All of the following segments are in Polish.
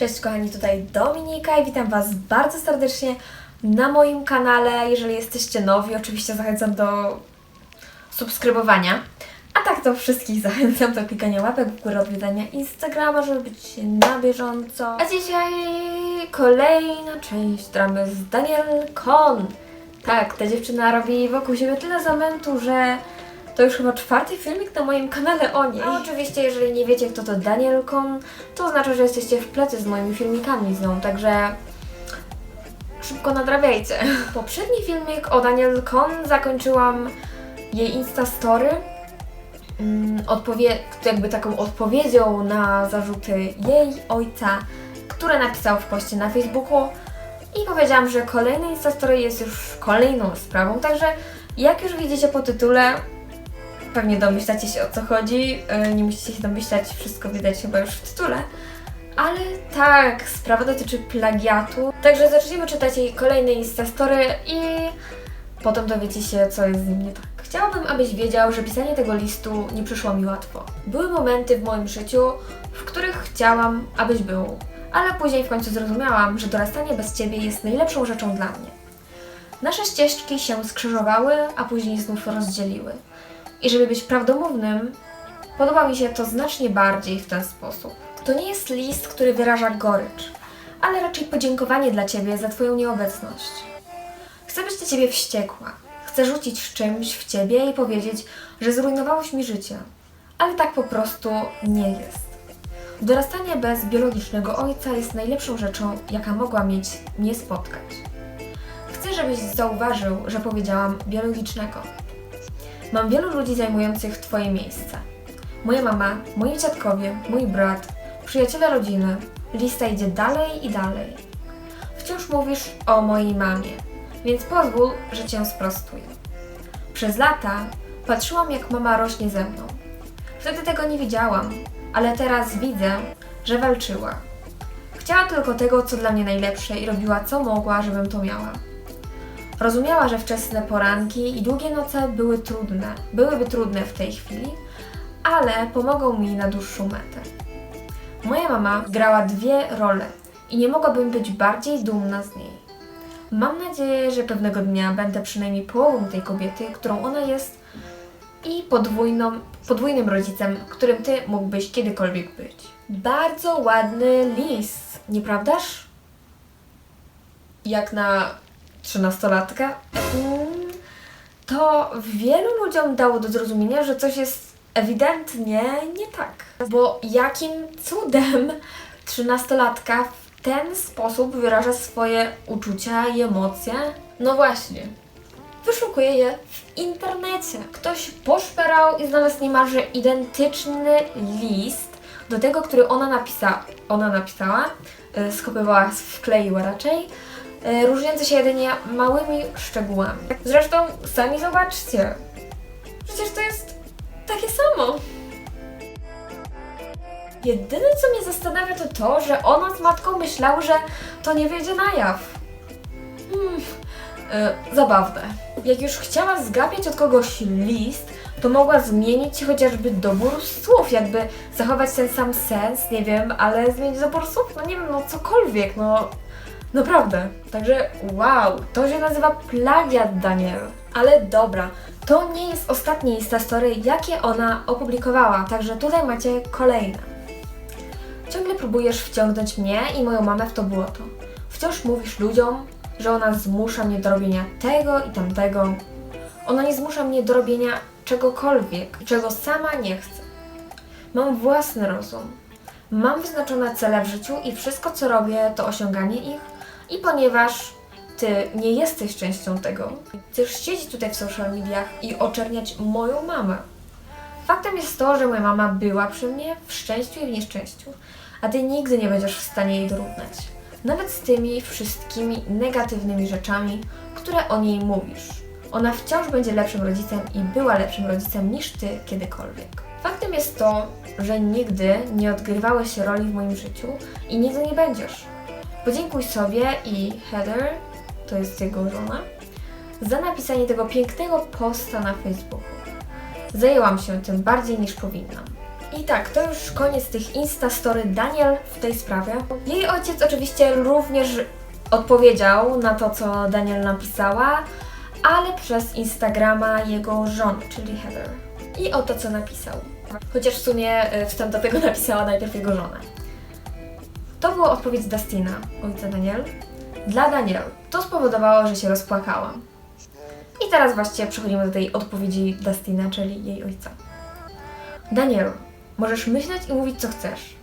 Cześć kochani, tutaj Dominika i witam Was bardzo serdecznie na moim kanale. Jeżeli jesteście nowi, oczywiście zachęcam do subskrybowania. A tak to wszystkich zachęcam do klikania łapek w górę, odwiedzania Instagrama, żeby być na bieżąco. A dzisiaj kolejna część dramy z Daniel Kon. Tak, ta dziewczyna robi wokół siebie tyle zamętu, że to już chyba czwarty filmik na moim kanale o niej. A oczywiście, jeżeli nie wiecie, kto to Daniel Kon, to oznacza, że jesteście w plecy z moimi filmikami z nią, także szybko nadrabiajcie. Poprzedni filmik o Daniel Kon zakończyłam jej Instastory mm, odpowie- jakby taką odpowiedzią na zarzuty jej ojca, które napisał w poście na Facebooku i powiedziałam, że kolejny Instastory jest już kolejną sprawą, także jak już widzicie po tytule, pewnie domyślacie się o co chodzi, yy, nie musicie się domyślać, wszystko widać chyba już w tytule. Ale tak, sprawa dotyczy plagiatu. Także zaczniemy czytać jej kolejne Instastory i potem dowiecie się, co jest z nim nie tak. Chciałabym, abyś wiedział, że pisanie tego listu nie przyszło mi łatwo. Były momenty w moim życiu, w których chciałam, abyś był, ale później w końcu zrozumiałam, że dorastanie bez ciebie jest najlepszą rzeczą dla mnie. Nasze ścieżki się skrzyżowały, a później znów rozdzieliły. I żeby być prawdomównym, podoba mi się to znacznie bardziej w ten sposób. To nie jest list, który wyraża gorycz, ale raczej podziękowanie dla Ciebie za Twoją nieobecność. Chcę być na Ciebie wściekła. Chcę rzucić czymś w Ciebie i powiedzieć, że zrujnowałeś mi życie. Ale tak po prostu nie jest. Dorastanie bez biologicznego ojca jest najlepszą rzeczą, jaka mogła mieć mnie spotkać. Chcę, żebyś zauważył, że powiedziałam biologicznego. Mam wielu ludzi zajmujących Twoje miejsce. Moja mama, moi dziadkowie, mój brat, przyjaciele rodziny. Lista idzie dalej i dalej. Wciąż mówisz o mojej mamie, więc pozwól, że Cię sprostuję. Przez lata patrzyłam, jak mama rośnie ze mną. Wtedy tego nie widziałam, ale teraz widzę, że walczyła. Chciała tylko tego, co dla mnie najlepsze i robiła co mogła, żebym to miała. Rozumiała, że wczesne poranki i długie noce były trudne, byłyby trudne w tej chwili, ale pomogą mi na dłuższą metę. Moja mama grała dwie role i nie mogłabym być bardziej dumna z niej. Mam nadzieję, że pewnego dnia będę przynajmniej połową tej kobiety, którą ona jest i podwójną, podwójnym rodzicem, którym ty mógłbyś kiedykolwiek być. Bardzo ładny list, nieprawdaż? Jak na trzynastolatka? Mm, to wielu ludziom dało do zrozumienia, że coś jest ewidentnie nie tak. Bo jakim cudem trzynastolatka w ten sposób wyraża swoje uczucia i emocje? No właśnie. Wyszukuje je w internecie. Ktoś poszperał i znalazł niemalże identyczny list do tego, który ona napisa ona napisała, yy, skopywała, wkleiła raczej, yy, różniący się jedynie małymi szczegółami. Zresztą sami zobaczcie. Przecież to jest takie samo. Jedyne, co mnie zastanawia, to to, że ona z matką myślały, że to nie wyjdzie na jaw. Hmm, e, zabawne. Jak już chciała zgapiać od kogoś list, to mogła zmienić chociażby dobór słów, jakby zachować ten sam sens, nie wiem, ale zmienić dobór słów, no nie wiem, no cokolwiek, no naprawdę. Także wow, to się nazywa plagiat, Daniel. Ale dobra, to nie jest ostatnie Instastory, jakie ona opublikowała, także tutaj macie kolejne. Ciągle próbujesz wciągnąć mnie i moją mamę w to błoto. Wciąż mówisz ludziom, że ona zmusza mnie do robienia tego i tamtego. Ona nie zmusza mnie do robienia czegokolwiek, czego sama nie chcę. Mam własny rozum. Mam wyznaczone cele w życiu i wszystko, co robię, to osiąganie ich. I ponieważ ty nie jesteś częścią tego, chcesz siedzieć tutaj w social mediach i oczerniać moją mamę. Faktem jest to, że moja mama była przy mnie w szczęściu i w nieszczęściu, a ty nigdy nie będziesz w stanie jej dorównać. Nawet z tymi wszystkimi negatywnymi rzeczami, które o niej mówisz. Ona wciąż będzie lepszym rodzicem i była lepszym rodzicem niż ty kiedykolwiek. Faktem jest to, że nigdy nie odgrywałeś roli w moim życiu i nigdy nie będziesz. Podziękuj sobie i Heather, to jest jego żona, za napisanie tego pięknego posta na Facebooku. Zajęłam się tym bardziej niż powinnam. I tak, to już koniec tych Instastory Daniel w tej sprawie. Jej ojciec oczywiście również odpowiedział na to, co Daniel napisała, ale przez Instagrama jego żony, czyli Heather. I oto co napisał. Chociaż w sumie y, wstęp do tego napisała najpierw jego żona. To była odpowiedź Dustina, ojca Daniel. Dla Daniel to spowodowało, że się rozpłakałam. I teraz właściwie przechodzimy do tej odpowiedzi Dustina, czyli jej ojca. Daniel, możesz myśleć i mówić co chcesz,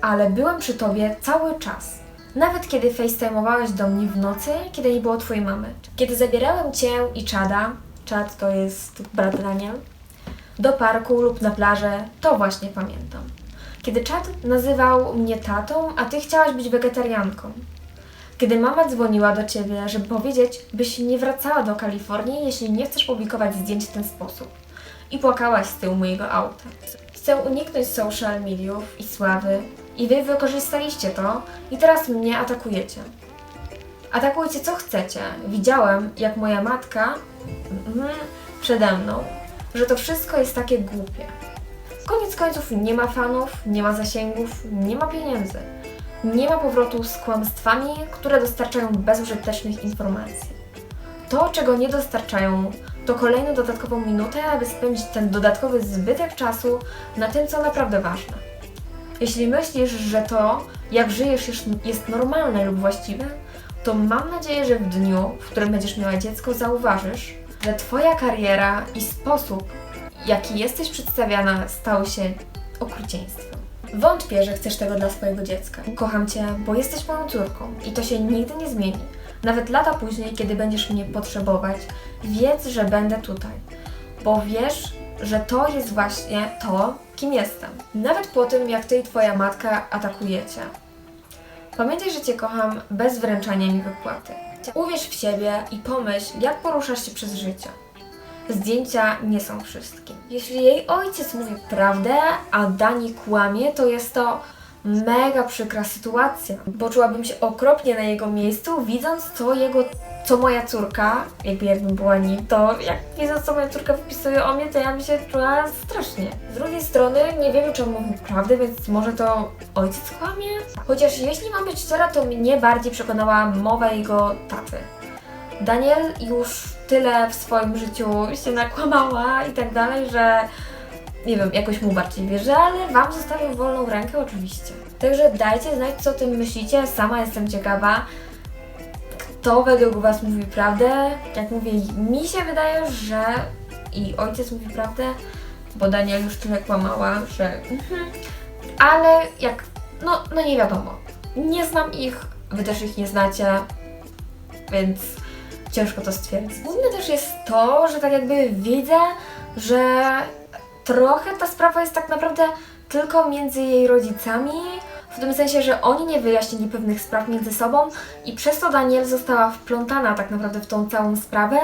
ale byłem przy tobie cały czas. Nawet kiedy facetimowałeś do mnie w nocy, kiedy nie było twojej mamy. Kiedy zabierałem cię i Czada, Czad to jest brat Daniel, do parku lub na plażę, to właśnie pamiętam. Kiedy Czad nazywał mnie tatą, a ty chciałaś być wegetarianką. Kiedy mama dzwoniła do ciebie, żeby powiedzieć, byś nie wracała do Kalifornii, jeśli nie chcesz publikować zdjęć w ten sposób. I płakałaś z tyłu mojego auta. Chcę uniknąć social mediów i sławy, i wy wykorzystaliście to, i teraz mnie atakujecie. Atakujcie co chcecie. Widziałem, jak moja matka mhm, przede mną, że to wszystko jest takie głupie. Koniec końców nie ma fanów, nie ma zasięgów, nie ma pieniędzy. Nie ma powrotu z kłamstwami, które dostarczają bezużytecznych informacji. To, czego nie dostarczają, to kolejną dodatkową minutę, aby spędzić ten dodatkowy zbytek czasu na tym, co naprawdę ważne. Jeśli myślisz, że to, jak żyjesz, jest- normalne lub właściwe, to mam nadzieję, że w dniu, w którym będziesz miała dziecko, zauważysz, że Twoja kariera i sposób, jaki jesteś przedstawiana, stał się okrucieństwem. Wątpię, że chcesz tego dla swojego dziecka. Kocham Cię, bo jesteś moją córką i to się nigdy nie zmieni. Nawet lata później, kiedy będziesz mnie potrzebować, wiedz, że będę tutaj. Bo wiesz, że to jest właśnie to, kim jestem. Nawet po tym, jak Ty i Twoja matka atakujecie. Pamiętaj, że Cię kocham bez wręczania mi wypłaty. Uwierz w siebie i pomyśl, jak poruszasz się przez życie. Zdjęcia nie są wszystkim. Jeśli jej ojciec mówi prawdę, a Dani kłamie, to jest to mega przykra sytuacja. Poczułabym się okropnie na jego miejscu, widząc co jego, co moja córka, jakby jakbym była nim, to jak widząc co moja córka wypisuje o mnie, to ja bym się czuła strasznie. Z drugiej strony nie wiemy, czy on mówi prawdę, więc może to ojciec kłamie? Chociaż jeśli mam być szczera, to mnie bardziej przekonała mowa jego taty. Daniel już tyle w swoim życiu się nakłamała i tak dalej, że nie wiem, jakoś mu bardziej wierzę, ale Wam zostawię wolną rękę oczywiście. Także dajcie znać, co o tym myślicie. Sama jestem ciekawa, kto według Was mówi prawdę. Jak mówię, mi się wydaje, że i ojciec mówi prawdę, bo Daniel już tyle kłamała, że mhm. ale jak, no, no nie wiadomo. Nie znam ich, Wy też ich nie znacie, więc ciężko to stwierdzić. Główne też jest to, że tak jakby widzę, że trochę ta sprawa jest tak naprawdę tylko między jej rodzicami, w tym sensie, że oni nie wyjaśnili pewnych spraw między sobą i przez to Daniel została wplątana tak naprawdę w tą całą sprawę,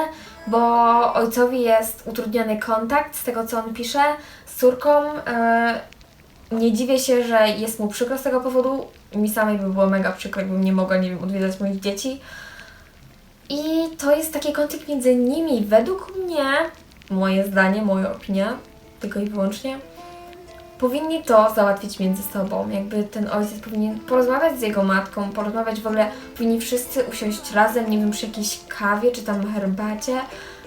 bo ojcowi jest utrudniony kontakt z tego, co on pisze z córką. e, nie dziwię się, że jest mu przykro z tego powodu. Mi samej by było mega przykro, jakbym nie mogła, nie wiem, odwiedzać moich dzieci. I to jest taki konflikt między nimi. Według mnie, moje zdanie, moja opinia, tylko i wyłącznie, powinni to załatwić między sobą. Jakby ten ojciec powinien porozmawiać z jego matką, porozmawiać w ogóle, powinni wszyscy usiąść razem, nie wiem, przy jakiejś kawie czy tam herbacie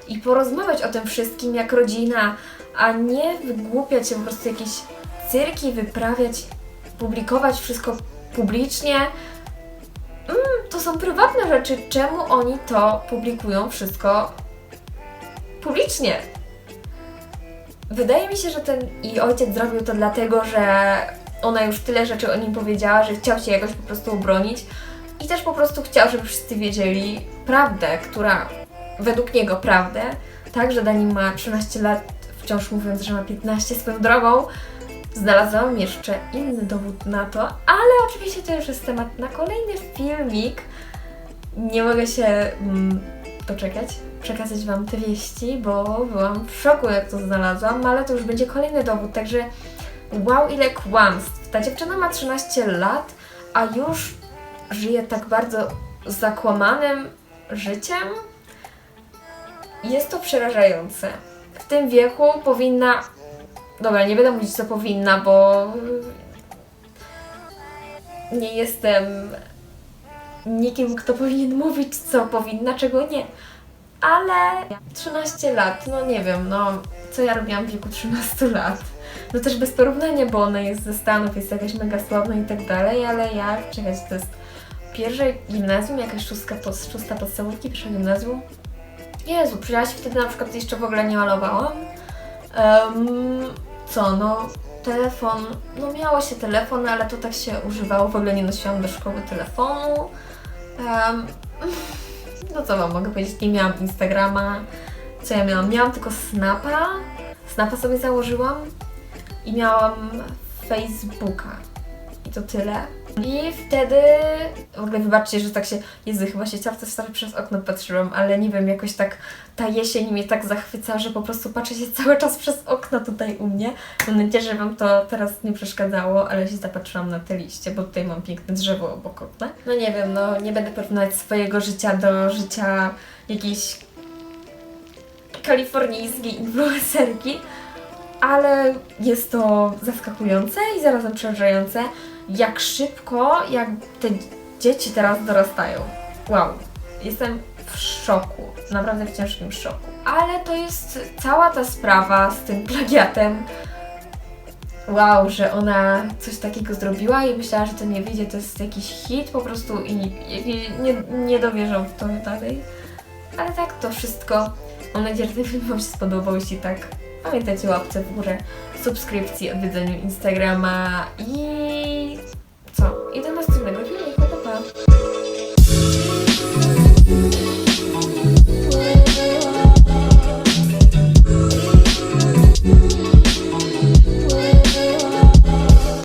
i porozmawiać o tym wszystkim jak rodzina, a nie wygłupiać się po prostu jakieś cyrki, wyprawiać, publikować wszystko publicznie. To są prywatne rzeczy. Czemu oni to publikują wszystko publicznie? Wydaje mi się, że ten i ojciec zrobił to dlatego, że ona już tyle rzeczy o nim powiedziała, że chciał się jakoś po prostu obronić i też po prostu chciał, żeby wszyscy wiedzieli prawdę, która według niego prawdę, tak, że Dani ma 13 lat, wciąż mówiąc, że ma 15 swoją drogą. Znalazłam jeszcze inny dowód na to, ale oczywiście to już jest temat na kolejny filmik. Nie mogę się mm, doczekać, przekazać Wam te wieści, bo byłam w szoku, jak to znalazłam, ale to już będzie kolejny dowód, także wow, ile kłamstw. Ta dziewczyna ma 13 lat, a już żyje tak bardzo zakłamanym życiem. Jest to przerażające. W tym wieku powinna Dobra, nie będę mówić co powinna, bo nie jestem nikim, kto powinien mówić co powinna, czego nie. Ale 13 lat, no nie wiem, no co ja robiłam w wieku 13 lat. No też bez porównania, bo ona jest ze Stanów, jest jakaś mega sławna i tak dalej, ale ja, czekać, to jest pierwsze gimnazjum, jakaś szóstka, szósta podstawówki, pierwsze gimnazjum. Jezu, przecież wtedy na przykład jeszcze w ogóle nie malowałam. Em, co, no telefon, no miało się telefon, ale to tak się używało, w ogóle nie nosiłam do szkoły telefonu. Em, no co wam mogę powiedzieć, nie miałam Instagrama. Co ja miałam? Miałam tylko Snapa. Snapa sobie założyłam i miałam Facebooka. I to tyle. I wtedy, w ogóle wybaczcie, że tak się, Jezu, chyba się ciapce stary przez okno patrzyłam, ale nie wiem, jakoś tak ta jesień mnie tak zachwyca, że po prostu patrzę się cały czas przez okno tutaj u mnie. Mam nadzieję, że Wam to teraz nie przeszkadzało, ale się zapatrzyłam na te liście, bo tutaj mam piękne drzewo obok okna. No nie wiem, no nie będę porównywać swojego życia do życia jakiejś kalifornijskiej influencerki, ale jest to zaskakujące i zarazem przerażające, jak szybko, jak te dzieci teraz dorastają. Wow, jestem w szoku, naprawdę w ciężkim szoku. Ale to jest cała ta sprawa z tym plagiatem. Wow, że ona coś takiego zrobiła i myślała, że to nie wyjdzie, to jest jakiś hit po prostu i nie, nie, nie dowierzą w to dalej. Ale tak, to wszystko. Mam nadzieję, że ten film Wam się spodobał. Jeśli tak, Pamiętajcie o łapce w górę, subskrypcji, odwiedzeniu Instagrama i co? I do następnego